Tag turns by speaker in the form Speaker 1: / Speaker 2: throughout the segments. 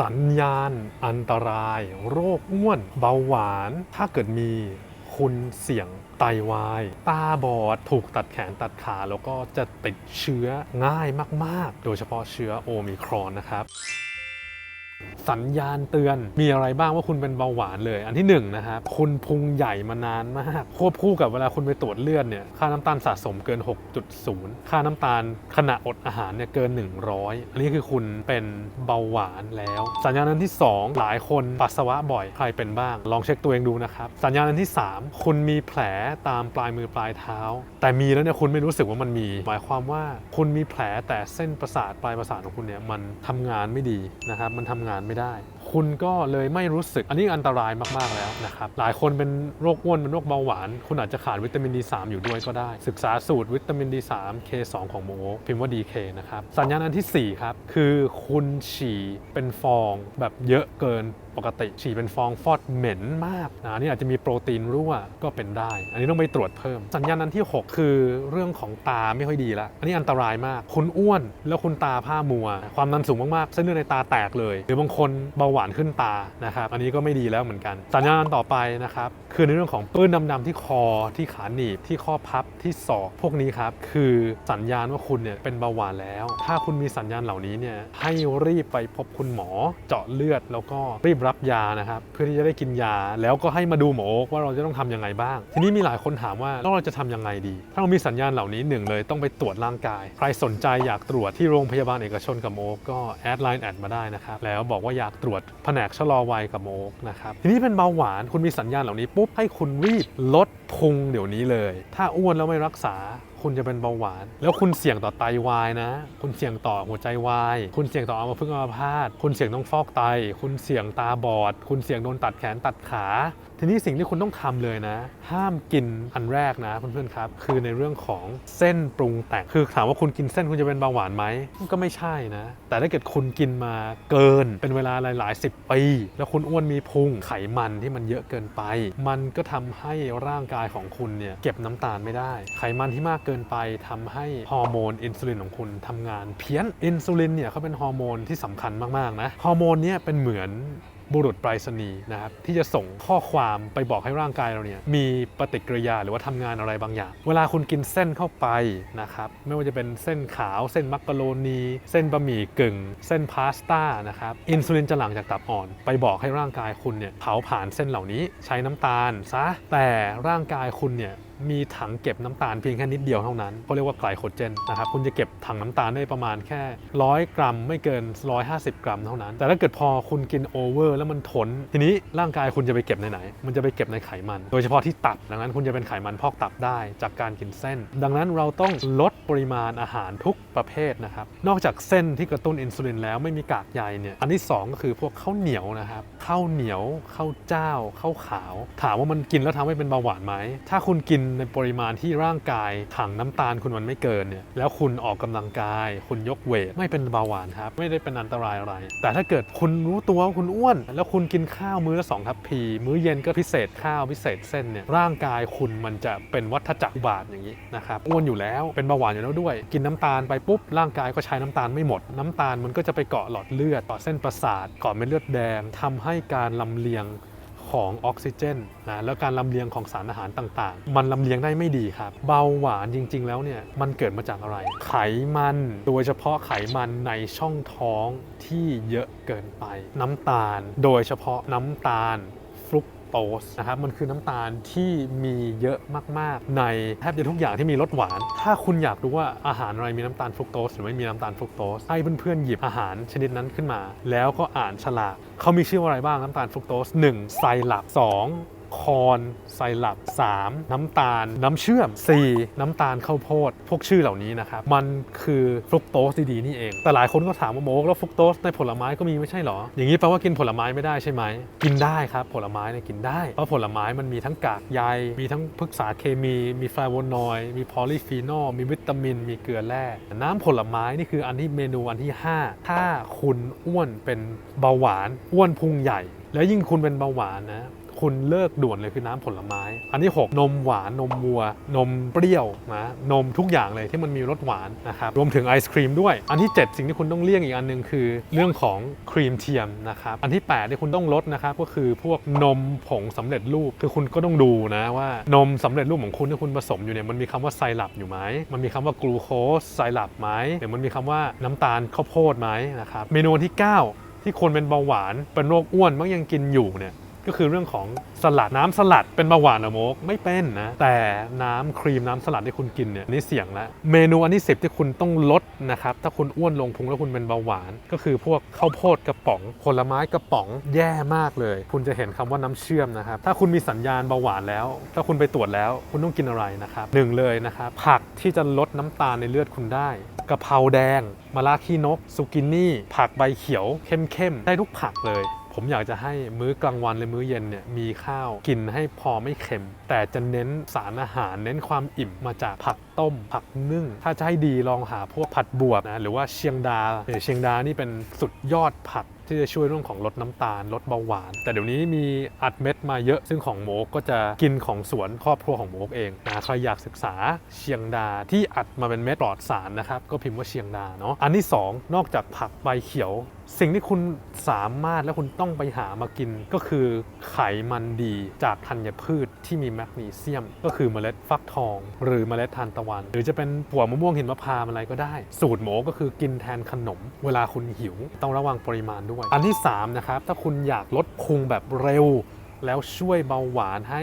Speaker 1: สัญญาณ อันตราย โรคอ้วน เบาหวาน ถ้าเกิดมีคุณเสี่ยงไตวาย ตาบอด ถูกตัดแขนตัดขา แล้วก็จะติดเชื้อง่ายมาก ๆ โดยเฉพาะเชื้อโอมิครอนนะครับ สัญญาณเตือนมีอะไรบ้างว่าคุณเป็นเบาหวานเลย อันที่หนึ่งนะครับคุณพุงใหญ่มานานมาก ควบคู่กับเวลาคุณไปตรวจเลือดเนี่ยค่าน้ำตาลสะสมเกิน 6.0 ค่าน้ำตาลขณะอดอาหารเนี่ยเกิน 100 อันนี้คือคุณเป็นเบาหวานแล้ว สัญญาณอันที่ 2 หลายคนปัสสาวะบ่อยใครเป็นบ้าง ลองเช็คตัวเองดูนะครับสัญญาณอันที่ 3 คุณมีแผลตามปลายมือปลายเท้า แต่มีแล้วเนี่ยคุณไม่รู้สึกว่ามันมี หมายความว่าคุณมีแผลแต่เส้นประสาทปลายประสาทของคุณเนี่ยมันทำงานไม่ดีนะครับมันทำงานไม่ได้ คุณก็เลยไม่รู้สึก อันนี้อันตรายมาก ๆ แล้วนะครับ หลายคนเป็นโรคอ้วน เป็นโรคเบาหวาน คุณอาจจะขาดวิตามินดี3อยู่ด้วยก็ได้ ศึกษาสูตรวิตามินดี3 K2 ของโมโอพิมพ์ว่า DK นะครับ สัญญาณอันทีสี่4 ครับ คือคุณฉี่เป็นฟองแบบเยอะเกินปกติ ฉี่เป็นฟองฟอดเหม็นมากนะนนี่อาจจะมีโปรตีนรั่วก็เป็นได้ อันนี้ต้องไปตรวจเพิ่ม สัญญาณอันที่ 6 คือเรื่องของตาไม่ค่อยดีละอันนี้อันตรายมาก คุณอ้วนแล้วคุณตาผ้ามัว ความดันสูงมากๆเส้นเลือดในตาแตกเลย หรือบางคนเบาหวานขึ้นตานะครับอันนี้ก็ไม่ดีแล้วเหมือนกัน สัญญาณต่อไปนะครับคือในเรื่องของปื้นดำๆที่คอที่ขาหนีบที่ข้อพับที่ศอกพวกนี้ครับคือสัญญาณว่าคุณเนี่ยเป็นเบาหวานแล้ว ถ้าคุณมีสัญญาณเหล่านี้เนี่ยให้รีบไปพบคุณหมอเจาะเลือดแล้วก็รีบรับยานะครับเพื่อที่จะได้กินยา แล้วก็ให้มาดูหมอว่าเราจะต้องทำยังไงบ้าง ทีนี้มีหลายคนถามว่าเราจะทำยังไงดี ถ้าเรามีสัญญาณเหล่านี้หนึ่งเลยต้องไปตรวจร่างกาย ใครสนใจอยากตรวจที่โรงพยาบาลเอกชนกับโมอก็แอดไลน์แอดมาได้นะครับแล้วบอกว่าอยากตรวจแผนกชะลอวัยกับโมโอ๊คนะครับทีนี้เป็นเบาหวานคุณมีสัญญาณเหล่านี้ปุ๊บให้คุณรีบลด พุงเดี๋ยวนี้เลย ถ้าอ้วนแล้วไม่รักษา คุณจะเป็นเบาหวาน แล้วคุณเสี่ยงต่อไตวายนะ คุณเสี่ยงต่อหัวใจวาย คุณเสี่ยงต่ออัมพฤกษ์อัมพาตคุณเสี่ยงต้องฟอกไต คุณเสี่ยงตาบอด คุณเสี่ยงโดนตัดแขนตัดขา ทีนี้สิ่งที่คุณต้องทำเลยนะ ห้ามกินอันแรกนะเพื่อนๆครับ คือในเรื่องของเส้นปรุงแต่ง คือถามว่าคุณกินเส้นคุณจะเป็นเบาหวานไหม ก็ไม่ใช่นะ แต่ถ้าเกิดคุณกินมาเกิน เป็นเวลาหลายๆสิบปี แล้วคุณอ้วนมีพุงไขมันที่มันเยอะเกินไป มันก็ทำให้ร่างกายของคุณเนี่ยเก็บน้ำตาลไม่ได้ ไขมันที่มากเกินไปทำให้ฮอร์โมนอินซูลินของคุณทำงานเพี้ยน อินซูลินเนี่ยเขาเป็นฮอร์โมนที่สำคัญมากๆนะ ฮอร์โมนเนี่ยเป็นเหมือน บุรุษไปรษณีย์นะครับที่จะส่งข้อความไปบอกให้ร่างกายเราเนี่ยมีปฏิกิริยาหรือว่าทำงานอะไรบางอย่าง เวลาคุณกินเส้นเข้าไปนะครับไม่ว่าจะเป็นเส้นขาวเส้นมักกะโรนีเส้นบะหมี่กึ่ง เส้นพาสต้านะครับอินซูลินจะหลั่งจากตับอ่อน ไปบอกให้ร่างกายคุณเนี่ยเผาผ่านเส้นเหล่านี้ใช้น้ำตาลซะแต่ร่างกายคุณเนี่ย มีถังเก็บน้ำตาลเพียงแค่นิดเดียวเท่านั้นเขาเรียกว่าไกลโคเจนนะครับคุณจะเก็บถังน้ำตาลได้ประมาณแค่ 100 กรัม ไม่เกิน 150 กรัมเท่านั้น แต่ถ้าเกิดพอคุณกินโอเวอร์แล้วมันทน ทีนี้ร่างกายคุณจะไปเก็บในไหน มันจะไปเก็บในไขมัน โดยเฉพาะที่ตับ ดังนั้นคุณจะเป็นไขมันพอกตับได้จากการกินเส้น ดังนั้นเราต้องลดปริมาณอาหารทุกประเภทนะครับ นอกจากเส้นที่กระตุ้นอินซูลินแล้วไม่มีกากใยเนี่ย อันที่สองก็คือพวกข้าวเหนียวนะครับ ข้าวเหนียวข้าวเจ้าข้าวขาว ถามว่ามันกินแล้วทำให้เป็นเบาหวานไหม ถ้าคุณกินในปริมาณที่ร่างกายถังน้ำตาลคุณมันไม่เกินเนี่ย แล้วคุณออกกำลังกาย คุณยกเวทไม่เป็นเบาหวานครับ ไม่ได้เป็นอันตรายอะไร แต่ถ้าเกิดคุณรู้ตัวว่าคุณอ้วน แล้วคุณกินข้าวมื้อละสองทัพพี มื้อเย็นก็พิเศษข้าวพิเศษเส้นเนี่ย ร่างกายคุณมันจะเป็นวัฏจักรบาทอย่างนี้นะครับ อ้วนอยู่แล้ว เป็นเบาหวานอยู่แล้วด้วย กินน้ำตาลไปปุ๊บร่างกายก็ใช้น้ำตาลไม่หมด น้ำตาลมันก็จะไปเกาะหลอดเลือดเกาะเส้นประสาทเกาะเม็ดเลือดแดงทำให้การลำเลียงของออกซิเจนนะแล้วการลำเลียงของสารอาหารต่างๆ มันลำเลียงได้ไม่ดีครับ เบาหวานจริง ๆ แล้วเนี่ยมันเกิดมาจากอะไร ไขมันโดยเฉพาะไขมันในช่องท้องที่เยอะเกินไป น้ำตาล โดยเฉพาะน้ำตาล โตสนะครับมันคือน้ำตาลที่มีเยอะมากๆ ในแทบจะทุกอย่างที่มีรสหวาน ถ้าคุณอยากรู้ว่าอาหารอะไรมีน้ำตาลฟรุกโตสหรือไม่มีน้ำตาลฟรุกโตสให้เพื่อนๆหยิบอาหารชนิดนั้นขึ้นมา แล้วก็อ่านฉลากเขามีชื่อว่าอะไรบ้างน้ำตาลฟรุกโตส1ไซรัป2 คอนไซรัป 3 น้ำตาล น้ำเชื่อม 4 น้ำตาลข้าวโพด พวกชื่อเหล่านี้นะครับ มันคือฟรุกโตสดีๆนี่เอง แต่หลายคนก็ถามว่าโมกแล้วฟรุกโตสในผลไม้ก็มีไม่ใช่เหรอ อย่างนี้แปลว่ากินผลไม้ไม่ได้ใช่ไหม กินได้ครับ ผลไม้เนี่ยกินได้ เพราะผลไม้มันมีทั้งกากใย มีทั้งพฤกษาเคมี มีฟลาโวนอยด์ มีพอลีฟีนอล มีวิตามิน มีเกลือแร่ น้ำผลไม้นี่คืออันที่เมนูอันที่ 5 ถ้าคุณอ้วนเป็นเบาหวาน อ้วนพุงใหญ่ แล้วยิ่งคุณเป็นเบาหวานนะ คุณเลิกด่วนเลยคือน้ำผลไม้ อันที่ 6 นมหวานนมวัว นมเปรี้ยวนะนมทุกอย่างเลยที่มันมีรสหวานนะครับรวมถึงไอศครีมด้วย อันที่ 7 สิ่งที่คุณต้องเลี่ยงอีกอันหนึงคือ เรื่องของครีมเทียมนะครับอันที่8ที่คุณต้องลดนะครับก็คือพวกนมผงสำเร็จรูปคือคุณก็ต้องดูนะว่านมสำเร็จรูปของคุณที่คุณผสมอยู่เนี่ยมันมีคำว่าไซรัปอยู่ไหมมันมีคำว่ากลูโคสไซรัปไหมหรือมันมีคำว่าน้ำตาลข้าวโพดไหมนะครับเมนูที่ 9 ที่คนเป็นเบาหวานเป็นโรคอ้วนมักยังกินอยู่เนี่ย ก็คือเรื่องของสลัดน้ำสลัดเป็นเบาหวานอะโมกไม่เป็นนะ แต่น้ำครีมน้ำสลัดที่คุณกินเนี่ยนี่เสี่ยงแล้วเมนูอันที่10ที่คุณต้องลดนะครับถ้าคุณอ้วนลงพุงแล้วคุณเป็นเบาหวาน ก็คือพวกข้าวโพดกระป๋องผลไม้กระป๋องแย่มากเลย คุณจะเห็นคำว่าน้ำเชื่อมนะครับถ้าคุณมีสัญญาณเบาหวานแล้ว ถ้าคุณไปตรวจแล้วคุณต้องกินอะไรนะครับหนึ่งเลยนะครับผักที่จะลดน้ำตาลในเลือดคุณได้กะเพราแดงมะระขี้นกซูกินี่ ผักใบเขียว เข้มๆ ได้ทุกผักเลย ผมอยากจะให้มื้อกลางวันหรือมื้อเย็นเนี่ยมีข้าวกินให้พอไม่เค็ม แต่จะเน้นสารอาหาร เน้นความอิ่มมาจากผักต้ม ผักนึ่ง ถ้าจะให้ดีลองหาพวกผัดบวบนะหรือว่าเชียงดาเออเชียงดานี่เป็นสุดยอดผักที่จะช่วยเรื่องของลดน้ำตาลลดเบาหวาน แต่เดี๋ยวนี้มีอัดเม็ดมาเยอะซึ่งของโมกก็จะกินของสวนครอบครัวของโมกเองนะใครอยากศึกษาเชียงดาที่อัดมาเป็นเม็ดปลอดสารนะครับก็พิมพ์ว่าเชียงดาเนาะอันที่ 2 นอกจากผักใบเขียว สิ่งที่คุณสามารถและคุณต้องไปหามากิน ก็คือไขมันดีจากธัญพืชที่มีแมกนีเซียม ก็คือเมล็ดฟักทอง หรือเมล็ดทานตะวัน หรือจะเป็นถั่วมะม่วงหินมะพร้าวอะไรก็ได้ สูตรโมก็คือกินแทนขนม เวลาคุณหิว ต้องระวังปริมาณด้วย อันที่3นะครับถ้าคุณอยากลดพุงแบบเร็ว แล้วช่วยเบาหวานให้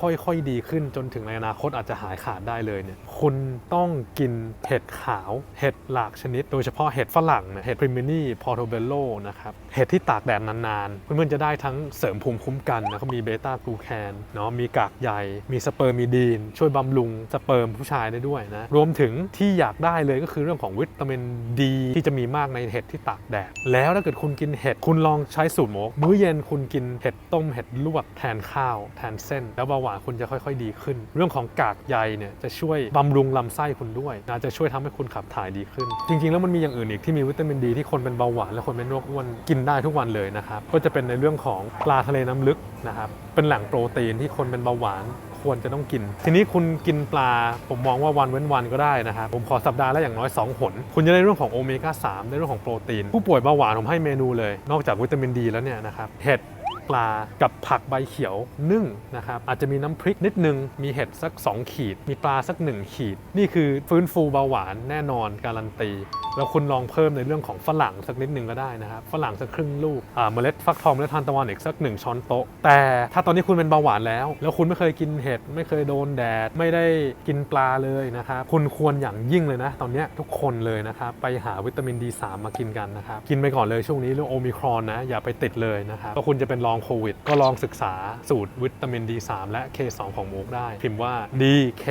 Speaker 1: ค่อยๆดีขึ้นจนถึงในอนาคตอาจจะหายขาดได้เลยเนี่ยคุณต้องกินเห็ดขาว เห็ดหลากชนิด โดยเฉพาะเห็ดฝรั่งเนี่ยเห็ดพริมินีพอร์โทเบโลนะครับเห็ดที่ตากแดดนานๆ เพื่อนๆจะได้ทั้งเสริมภูมิคุ้มกันนะเขามีเบต้ากลูแคนเนาะมีกากใยมีสเปิร์มีดีน ช่วยบำรุงสเปิร์มผู้ชายได้ด้วยนะรวมถึงที่อยากได้เลยก็คือเรื่องของวิตามินดีที่จะมีมากในเห็ดที่ตากแดด แล้วถ้าเกิดคุณกินเห็ดคุณลองใช้สูตรโมกมื้อเย็นคุณกินเห็ดต้มเห็ดลวกแทนข้าว แทนเส้น แล้วเบาหวานคุณจะค่อย ๆ ดีขึ้น เรื่องของกากใยเนี่ยจะช่วยบำรุงลำไส้คุณด้วยนะจะช่วยทำให้คุณขับถ่ายดีขึ้น จริง ๆ แล้วมันมีอย่างอื่นอีกที่มีวิตามินดีที่คนเป็นเบาหวานและคนเป็นโรคอ้วนกินได้ทุกวันเลยนะครับก็จะเป็นในเรื่องของปลาทะเลน้ำลึกนะครับเป็นแหล่งโปรตีนที่คนเป็นเบาหวานควรจะต้องกิน ทีนี้คุณกินปลาผมมองว่าวันเว้นวันก็ได้นะครับผมขอสัปดาห์ละอย่างน้อย 2 หน คุณจะได้เรื่องของโอเมก้า3ได้เรื่องของโปรตีน ผู้ป่วยเบาหวานผมให้เมนูเลย นอกจากวิตามินดีแล้วเนี่ยนะครับเห็ดปลากับผักใบเขียวนึ่งนะครับอาจจะมีน้ำพริกนิดนึง มีเห็ดสัก 2 ขีด มีปลาสัก 1 ขีด นี่คือฟื้นฟูเบาหวานแน่นอนการันตี แล้วคุณลองเพิ่มในเรื่องของฝรั่งสักนิดหนึ่งก็ได้นะครับฝรั่งสักครึ่งลูกอ่าเมล็ดฟักทองเมล็ดทานตะวันอีกสักหนึ่งช้อนโต๊ะ แต่ถ้าตอนนี้คุณเป็นเบาหวานแล้ว แล้วคุณไม่เคยกินเห็ดไม่เคยโดนแดด ไม่ได้กินปลาเลยนะครับคุณควรอย่างยิ่งเลยนะ ตอนนี้ทุกคนเลยนะครับไปหาวิตามิน D3 มากินกันนะครับกินไปก่อนเลยช่วงนี้เรื่องโอมิครอนนะอย่าไปติดเลยนะครับก็คุณจะเป็นลองโควิด ก็ลองศึกษาสูตรวิตามิน D3 และ K2 ของมูกได้ พิมพ์ว่า DK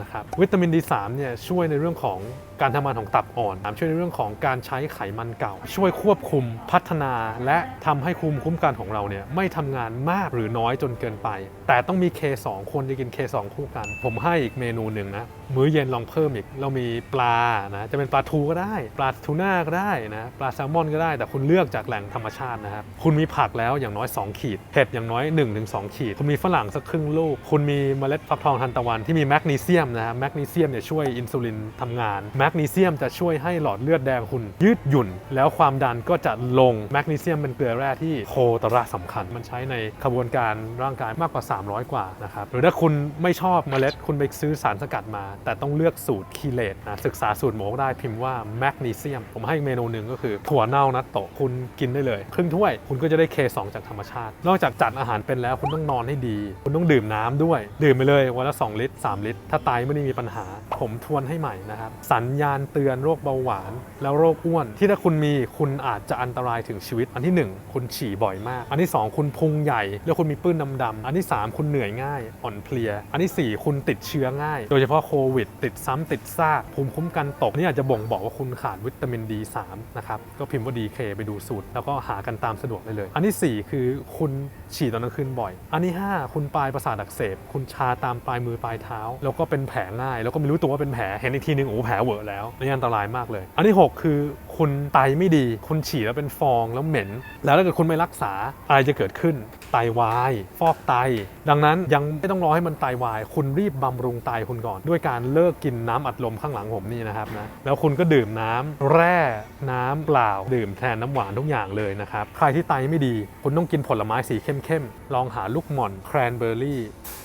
Speaker 1: นะครับวิตามิน D3 เนี่ยช่วยในเรื่องของการทำงานของตับอ่อนช่วยในเรื่องของการใช้ไขมันเก่า ช่วยควบคุมพัฒนา และทำให้ภูมิคุ้มกันของเราเนี่ยไม่ทำงานมากหรือน้อยจนเกินไป แต่ต้องมี K2 คนจะกิน K2 คู่กัน ผมให้อีกเมนูหนึ่งนะมื้อเย็นลองเพิ่มอีก เรามีปลานะจะเป็นปลาทูก็ได้ ปลาทูน่าก็ได้นะปลาแซลมอนก็ได้ แต่คุณเลือกจากแหล่งธรรมชาตินะครับคุณมีผักแล้วอย่างน้อย 2 ขีดเห็ดอย่างน้อย 1-2 ขีด คุณมีฝรั่งสักครึ่งลูก คุณมีเมล็ดฟักทองทานตะวันที่มีแมกนีเซียมนะฮะแมกนีเซียมเนี่ยช่วยอินซูลินทำงานแมกนีเซียมจะช่วยให้หลอดเลือดแดงคุณยืดหยุ่น แล้วความดันก็จะลงแมกนีเซียมเป็นเกลือแร่ที่โคตรละสำคัญ มันใช้ในขบวนการร่างกายมากกว่า 300 กว่านะครับหรือถ้าคุณไม่ชอบเมล็ดคุณไปซื้อสารสกัดมาแต่ต้องเลือกสูตรคีเลตนะศึกษาสูตรหมูได้พิมพ์ว่าแมกนีเซียม ผมให้เมนูหนึ่งก็คือถั่วเน่านัตโตะคุณกินได้เลย ครึ่งถ้วย คุณก็จะได้ K2 จากธรรมชาติ นอกจากจัดอาหารเป็นแล้วคุณต้องนอนให้ดี คุณต้องดื่มน้ำด้วย ดื่มไปเลยวันละ 2 ลิตร 3 ลิตร ถ้าไตไม่ได้มีปัญหา ผมทวนให้ใหม่นะครับ สัญญาณเตือนโรคเบาหวาน แล้วโรคอ้วน ที่ถ้าคุณมีคุณอาจจะอันตรายถึงชีวิต อันที่ 1 คุณฉี่บ่อยมาก อันที่ 2 คุณพุงใหญ่ แล้วคุณมีปื้นดำๆอันที่ 3 คุณเหนื่อยง่าย อ่อนเพลีย อันที่ 4 คุณติดเชื้อง่าย โดยเฉพาะโควิด ติดซ้ำติดซาก ภูมิคุ้มกันตกนี่อาจจะบ่งบอกว่าคุณขาดวิตามิน D3 นะครับ ก็พิมพ์ว่า DK ไปดูสูตร แล้วก็หากันตามสะดวกได้เลย อันทีสี่4 คือคุณฉี่ตอนกลางคืนบ่อย อันที่ 5 คุณปลายประสาทอักเสบ คุณชาตามปลายมือปลายเท้า แล้วก็เป็นแผลง่าย แล้วก็ไม่รู้ตัวว่าเป็นแผลเห็นอีกทีนึงโอ้แผลเวอะแล้วนี่อันตรายมากเลย อันที่ 6 คือคุณไตไม่ดี คุณฉี่แล้วเป็นฟองแล้วเหม็น แล้วถ้าเกิดคุณไม่รักษาอะไรจะเกิดขึ้นไตวาย ฟอกไต ดังนั้นยังไม่ต้องรอให้มันไตวาย คุณรีบบำรุงไตคุณก่อน ด้วยการเลิกกินน้ำอัดลมข้างหลังผมนี่นะครับนะแล้วคุณก็ดื่มน้ำแร่น้ำเปล่า ดื่มแทนน้ำหวานทุกอย่างเลยนะครับใครที่ไตไม่ดี คุณต้องกินผลไม้สีเข้มๆลองหาลูกหม่อนแครนเบอร์รี่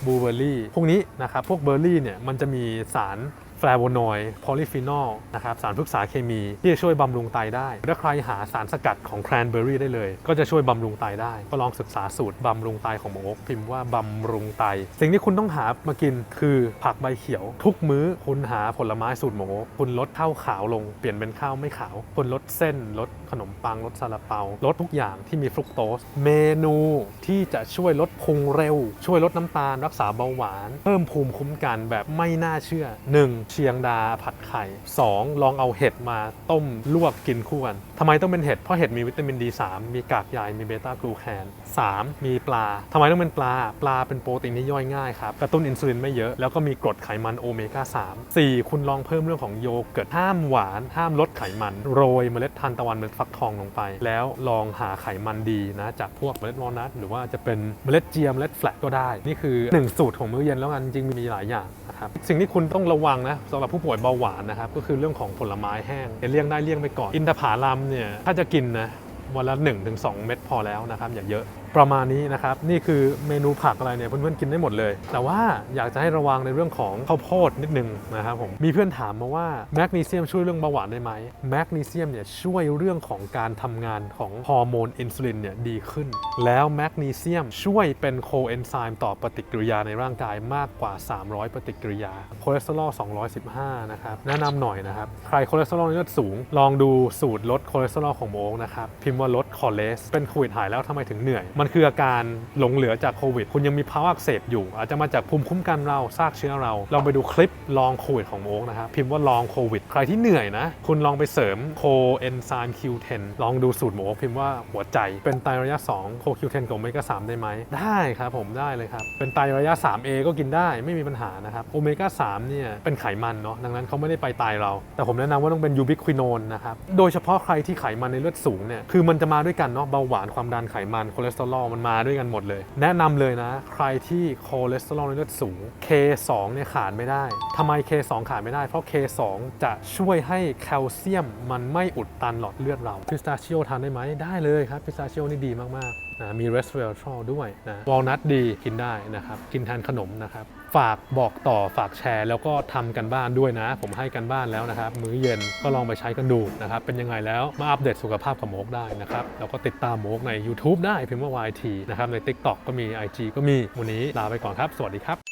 Speaker 1: บลูเบอร์รี่พวกนี้นะครับพวกเบอร์รี่เนี่ยมันจะมีสาร ฟลาโวนอยด์โพลิฟีนอลนะครับสารพฤกษาเคมีที่จะช่วยบำรุงไตได้ ถ้าใครหาสารสกัดของแครนเบอร์รี่ได้เลย ก็จะช่วยบำรุงไตได้ ก็ลองศึกษาสูตรบำรุงไตของหมอโอ๊คพิมพ์ว่าบำรุงไต สิ่งที่คุณต้องหามากินคือผักใบเขียว ทุกมื้อคุณหาผลไม้สูตรหมอโอ๊คคุณลดข้าวขาวลงเปลี่ยนเป็นข้าวไม่ขาว คุณลดเส้นลดขนมปังลดซาลาเปาลดทุกอย่างที่มีฟรุกโตส เมนูที่จะช่วยลดพุงเร็ว ช่วยลดน้ำตาลรักษาเบาหวาน เพิ่มภูมิคุ้มกันแบบไม่น่าเชื่อ 1. เชียงดาผัดไข่ 2. ลองเอาเห็ดมาต้มลวกกินคู่กันทำไมต้องเป็นเห็ด เพราะเห็ดมีวิตามิน D3 มีกากใยมีเบต้ากลูแคน 3. มีปลาทำไมต้องเป็นปลา ปลาเป็นโปรตีนที่ย่อยง่ายครับ กระตุ้นอินซูลินไม่เยอะแล้วก็มีกรดไขมันโอเมก้า3 4. คุณลองเพิ่มเรื่องของโยเกิร์ตห้ามหวาน ห้ามลดไขมัน โรยเมล็ดทานตะวันเมล็ดฟักทองลงไป แล้วลองหาไขมันดีนะจากพวกเมล็ดวอลนัทหรือว่าจะเป็นเมล็ดเจียมเมล็ดแฟลกก็ได้ นี่คือ 1 สูตรของมื้อเย็นแล้วกันจริงมีหลายอย่างนะครับสิ่งที่คุณต้องระวังนะสำหรับผู้ป่วยเบาหวานนะครับก็คือเรื่องของผลไม้แห้งเลี่ยงได้เลี่ยงไปก่อน อินทผลัมเนี่ยถ้าจะกินนะวันละ1-2 เม็ดพอแล้วนะครับอย่าเยอะประมาณนี้นะครับ นี่คือเมนูผักอะไรเนี่ยเพื่อนๆกินได้หมดเลย แต่ว่าอยากจะให้ระวังในเรื่องของข้าวโพดนิดนึงนะครับผมมีเพื่อนถามมาว่าแมกนีเซียมช่วยเรื่องเบาหวานได้ไหมแมกนีเซียมเนี่ยช่วยเรื่องของการทำงานของฮอร์โมนอินซูลินเนี่ยดีขึ้น แล้วแมกนีเซียมช่วยเป็นโคเอนไซม์ต่อปฏิกิริยาในร่างกายมากกว่า 300 ปฏิกิริยาคอเลสเตอรอล215 นะครับ แนะนำหน่อยนะครับ ใครคอเลสเตอรอลในเลือดสูง ลองดูสูตรลดคอเลสเตอรอลของโมงนะครับ พิมพ์ว่าลดคอเลส เป็นโควิดหายแล้วทำไมถึงเหนื่อยมันคืออาการหลงเหลือจากโควิด คุณยังมีภาวะอักเสบอยู่ อาจจะมาจากภูมิคุ้มกันเราซากเชื้อเราลองไปดูคลิปลองโควิดของโมงนะครับพิมพ์ว่าลองโควิด ใครที่เหนื่อยนะ คุณลองไปเสริมโคเอนไซม์ Q10 ลองดูสูตรโมงพิมพ์ว่าหัวใจ เป็นไตระยะ 2 โค Q10 กับโอเมก้า3ได้ไหม ได้ครับผมได้เลยครับ เป็นไตระยะ 3A ก็กินได้ไม่มีปัญหานะครับโอเมก้า3เนี่ยเป็นไขมันเนาะดังนั้นเขาไม่ได้ไปไตเรา แต่ผมแนะนำว่าต้องเป็นยูบิควินอนนะครับโดยเฉพาะใครที่ไขมันในเลือดสูงเนี่ยคือมันจะมาด้วยกันเนาะเบาหวานความดันไขมันคอเลสเตอรอลลอลมันมาด้วยกันหมดเลย แนะนำเลยนะ ใครที่คอเลสเตอรอลในเลือดสูง K2 เนี่ยขาดไม่ได้ทำไม K2 ขาดไม่ได้ เพราะ K2 จะช่วยให้แคลเซียมมันไม่อุดตันหลอดเลือดเราพิสตาชิโอทานได้ไหมได้เลยครับพิสตาชิโอนี่ดีมากๆ นะมีเรสเวลทรอลด้วยนะวอลนัทดีกินได้นะครับ กินแทนขนมนะครับ ฝากบอกต่อฝากแชร์ แล้วก็ทำกันบ้านด้วยนะ ผมให้กันบ้านแล้วนะครับ มื้อเย็นก็ลองไปใช้กันดูนะครับ เป็นยังไงแล้วมาอัปเดตสุขภาพกับโมกได้นะครับ แล้วก็ติดตามโมกใน YouTube ได้พิมพ์ว่า YT นะครับใน TikTok ก็มี IG ก็มีวันนี้ลาไปก่อนครับ สวัสดีครับ